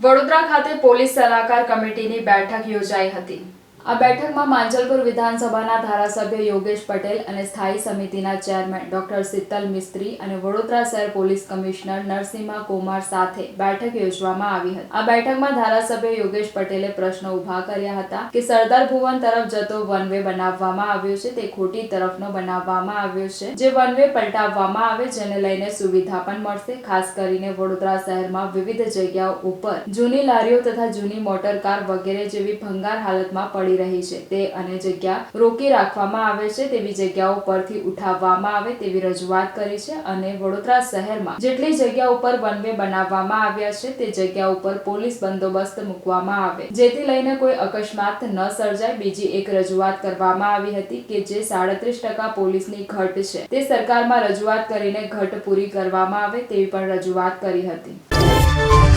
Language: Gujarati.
વડોદરા ખાતે પોલીસ સલાહકાર કમિટીની બેઠક યોજાઈ હતી. આ બેઠકમાં માંજલપુર વિધાનસભાના ધારાસભ્ય યોગેશ પટેલ અને સ્થાયી સમિતિના ચેરમેન ડોક્ટર શીતલ મિસ્ત્રી અને વડોદરા શહેર પોલીસ કમિશનર નરસિંહા કુમાર સાથે બેઠક યોજવામાં આવી હતી. આ બેઠકમાં ધારાસભ્ય યોગેશ પટેલે પ્રશ્નો ઊભા કર્યા હતા કે સરદાર ભુવન તરફ જતો વન વે બનાવવામાં આવ્યો છે, તે ખોટી તરફનો બનાવવામાં આવ્યો છે. જે વન વે પલટાવવામાં આવે, જેને લઈને સુવિધા પણ મળશે. ખાસ કરીને વડોદરા શહેરમાં વિવિધ જગ્યાઓ ઉપર જૂની લારીઓ તથા જૂની મોટર કાર વગેરે જેવી ભંગાર હાલતમાં પડી રહી છે. તે અને જગ્યા રોકી રાખવામાં આવે છે તેવી જગ્યાઓ પરથી ઉઠાવવામાં આવે તેવી રજૂઆત કરી છે અને વડોદરા શહેરમાં જેટલી જગ્યા ઉપર વનવે બનાવવામાં આવ્યા છે તે જગ્યા ઉપર પોલીસ બંદોબસ્ત મૂકવામાં આવે. જેથી લઈને કોઈ અકસ્માત ન સર્જાય. બીજી એક રજૂઆત કરવામાં આવી હતી કે જે સાડત્રીસ ટકા પોલીસની ઘટ છે. તે સરકારમાં રજૂઆત કરીને ઘટ પૂરી કરવામાં આવે તેવી પણ રજૂઆત કરી હતી.